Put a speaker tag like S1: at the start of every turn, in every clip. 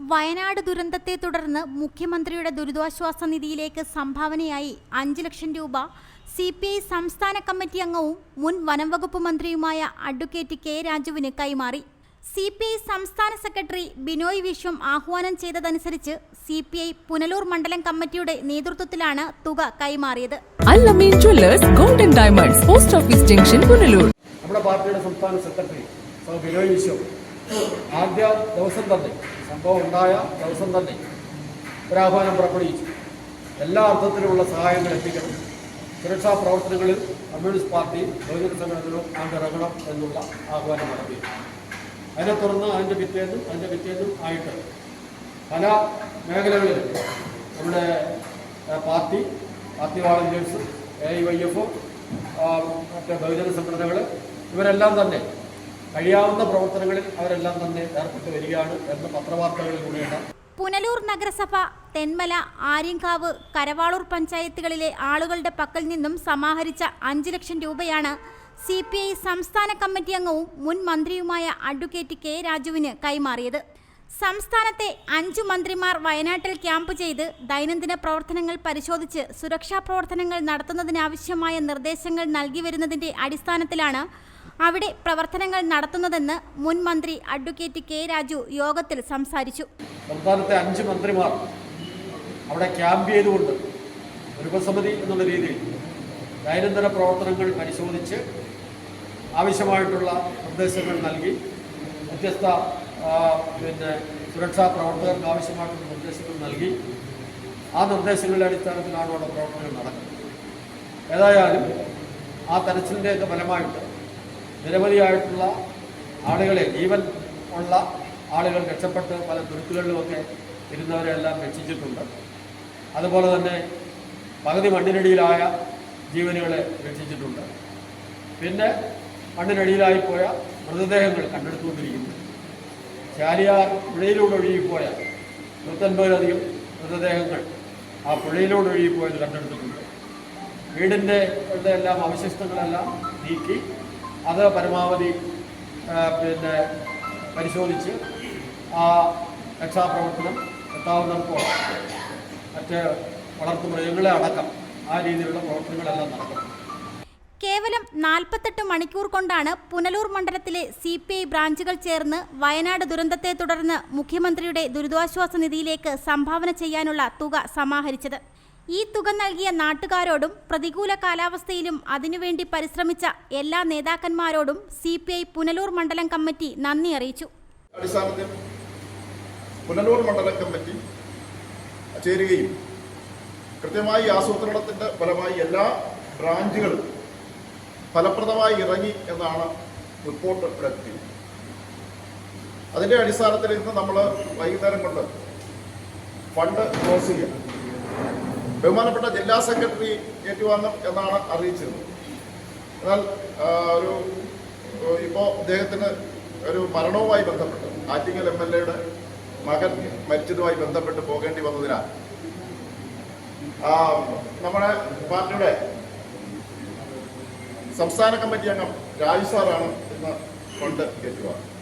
S1: വയനാട് ദുരന്തത്തെ തുടർന്ന് മുഖ്യമന്ത്രിയുടെ ദുരിതാശ്വാസ നിധിയിലേക്ക് സംഭാവനയായി അഞ്ച് ലക്ഷം രൂപ സി പി ഐ സംസ്ഥാന കമ്മിറ്റി അംഗവും മുൻ വനം വകുപ്പ് മന്ത്രിയുമായ അഡ്വക്കേറ്റ് കെ രാജുവിന് കൈമാറി. സി പി ഐ സംസ്ഥാന സെക്രട്ടറി ബിനോയ് വിശ്വം ആഹ്വാനം ചെയ്തതനുസരിച്ച് സി പി ഐ പുനലൂർ മണ്ഡലം കമ്മിറ്റിയുടെ നേതൃത്വത്തിലാണ് തുക കൈമാറിയത്.
S2: Golden diamonds post office junction Punalur.
S3: നമ്മുടെ പാർട്ടിയുടെ സംസ്ഥാന സെക്രട്ടറി സോ ബിനോയ് വിശ്വം ആദ്യ ദിവസം തന്നെ സംഭവം ഉണ്ടായ ദിവസം തന്നെ ഒരാഹ്വാനം പുറപ്പെടുവിച്ചു. എല്ലാ അർത്ഥത്തിലുമുള്ള സഹായങ്ങൾ എത്തിക്കണം. സുരക്ഷാ പ്രവർത്തനങ്ങളിൽ കമ്മ്യൂണിസ്റ്റ് പാർട്ടി ബഹുജന സംഘടനകളും ആണ്ടിറങ്ങണം എന്നുള്ള ആഹ്വാനം നടത്തി അതിനെ തുടർന്ന് അതിന്റെ പിറ്റേന്നും അതിന്റെ പിറ്റേന്നും ആയിട്ട് പല മേഖലകളിൽ നമ്മുടെ party party volunteers A I Y F മറ്റേ ബഹുജന സംഘടനകൾ ഇവരെല്ലാം തന്നെ കഴിയാവുന്ന പ്രവർത്തനങ്ങളിൽ അവരെല്ലാം തന്നെ ഏർപ്പെട്ട് വരികയാണ് എന്ന് പത്രവാർത്തകളിലൂടെയാണ്
S1: പുനലൂർ നഗരസഭ തെന്മല ആര്യങ്കാവ് കരവാളൂർ പഞ്ചായത്തുകളിലെ ആളുകളുടെ പക്കൽ നിന്നും സമാഹരിച്ച അഞ്ച് ലക്ഷം രൂപയാണ് സി പി ഐ സംസ്ഥാന കമ്മിറ്റി അംഗവും മുൻ മന്ത്രിയുമായ അഡ്വക്കേറ്റ് കെ രാജുവിന് കൈമാറിയത്. സംസ്ഥാനത്തെ അഞ്ചു മന്ത്രിമാർ വയനാട്ടിൽ ക്യാമ്പ് ചെയ്ത് ദൈനംദിന പ്രവർത്തനങ്ങൾ പരിശോധിച്ച് സുരക്ഷാ പ്രവർത്തനങ്ങൾ നടത്തുന്നതിനാവശ്യമായ നിർദ്ദേശങ്ങൾ നൽകി വരുന്നതിന്റെ അടിസ്ഥാനത്തിലാണ് അവിടെ പ്രവർത്തനങ്ങൾ നടത്തുന്നതെന്ന് മുൻ മന്ത്രി അഡ്വക്കേറ്റ് കെ രാജു യോഗത്തിൽ സംസാരിച്ചു.
S3: സംസ്ഥാനത്തെ അഞ്ച് മന്ത്രിമാർ അവിടെ ക്യാമ്പ് ചെയ്തുകൊണ്ട് ഒരു ഉപസമിതി എന്നുള്ള രീതിയിൽ ദൈനംദിന പ്രവർത്തനങ്ങൾ പരിശോധിച്ച് ആവശ്യമായിട്ടുള്ള നിർദ്ദേശങ്ങൾ നൽകി വ്യത്യസ്ത പിന്നെ സുരക്ഷാ പ്രവർത്തകർക്ക് ആവശ്യമായിട്ടുള്ള നിർദ്ദേശങ്ങൾ നൽകി. ആ നിർദ്ദേശങ്ങളുടെ അടിസ്ഥാനത്തിലാണ് അവിടെ പ്രവർത്തനങ്ങൾ നടക്കുന്നത്. ഏതായാലും ആ തെരച്ചിലിന്റെയൊക്കെ ഫലമായിട്ട് നിരവധിയായിട്ടുള്ള ആളുകളെ ജീവൻ ഉള്ള ആളുകൾ രക്ഷപ്പെട്ട് പല തുരുത്തുകളിലുമൊക്കെ ഇരുന്നവരെല്ലാം രക്ഷിച്ചിട്ടുണ്ട്. അതുപോലെ തന്നെ പകുതി മണ്ണിനടിയിലായ ജീവനുകളെ രക്ഷിച്ചിട്ടുണ്ട്. പിന്നെ മണ്ണിനടിയിലായിപ്പോയ മൃതദേഹങ്ങൾ കണ്ടെടുത്തുകൊണ്ടിരിക്കുന്നു. ചാലിയാർ പുഴയിലൂടെ ഒഴുകിപ്പോയ നൂറ്റൻപതിലധികം മൃതദേഹങ്ങൾ ആ പുഴയിലൂടെ ഒഴുകിപ്പോയത് കണ്ടെടുത്തിട്ടുണ്ട്. വീടിന്റെ എല്ലാം അവശിഷ്ടങ്ങളെല്ലാം നീക്കി അത് പരമാവധി പിന്നെ പരിശോധിച്ച് ആ രക്ഷാപ്രവർത്തനം എത്താവുന്നിടത്തോളം മറ്റ് വളർത്തുമൃഗങ്ങളെ അടക്കം ആ രീതിയിലുള്ള പ്രവർത്തനങ്ങളെല്ലാം നടക്കും
S1: കേവലം നാൽപ്പത്തെട്ട് മണിക്കൂർ കൊണ്ടാണ് പുനലൂർ മണ്ഡലത്തിലെ സി പി ഐ ബ്രാഞ്ചുകൾ ചേർന്ന് വയനാട് ദുരന്തത്തെ തുടർന്ന് മുഖ്യമന്ത്രിയുടെ ദുരിതാശ്വാസ നിധിയിലേക്ക് സംഭാവന ചെയ്യാനുള്ള തുക സമാഹരിച്ചത്. ഈ തുക നൽകിയ നാട്ടുകാരോടും പ്രതികൂല കാലാവസ്ഥയിലും അതിനുവേണ്ടി പരിശ്രമിച്ച എല്ലാ നേതാക്കന്മാരോടും സി പി ഐ പുനലൂർ മണ്ഡലം കമ്മിറ്റി നന്ദി അറിയിച്ചു.
S4: പുനലൂർ മണ്ഡലം കമ്മിറ്റി ചേരുകയും കൃത്യമായി ആസൂത്രണത്തിന്റെ ഫലമായി എല്ലാ ബ്രാഞ്ചുകളും ഫലപ്രദമായി ഇറങ്ങി എന്നാണ് റിപ്പോർട്ട് പ്രകടിപ്പിക്കുന്നത് അതിന്റെ അടിസ്ഥാനത്തിൽ ഇന്ന് നമ്മൾ വൈകുന്നേരം കൊണ്ട് ഫണ്ട് ക്ലോസ് ചെയ്യാം ബഹുമാനപ്പെട്ട ജില്ലാ സെക്രട്ടറി ഏറ്റുവാങ്ങും എന്നാണ് അറിയിച്ചിരുന്നത്. എന്നാൽ ഒരു ഇപ്പോൾ അദ്ദേഹത്തിന് ഒരു മരണവുമായി ബന്ധപ്പെട്ട് ആറ്റിങ്ങൽ എം എൽ എയുടെ മകൻ മരിച്ചതുമായി ബന്ധപ്പെട്ട് പോകേണ്ടി വന്നതിനാൽ നമ്മുടെ പാർട്ടിയുടെ സംസ്ഥാന കമ്മിറ്റി അംഗം രാജു സാറാണ് ഇന്ന് കൊണ്ട് ഏറ്റുവാങ്ങുന്നത്.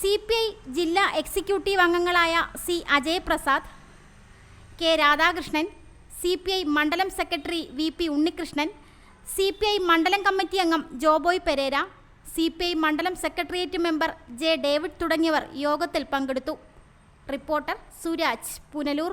S1: സി പി ഐ ജില്ലാ എക്സിക്യൂട്ടീവ് അംഗങ്ങളായ C Ajay Prasad K Radhakrishnan C P I മണ്ഡലം secretary V P Unnikrishnan C P I മണ്ഡലം കമ്മിറ്റി അംഗം Joboy Pereira C P I മണ്ഡലം സെക്രട്ടേറിയറ്റ് മെമ്പർ ജെ ഡേവിഡ് തുടങ്ങിയവർ യോഗത്തിൽ പങ്കെടുത്തു. റിപ്പോർട്ടർ സുരാജ് പുനലൂർ.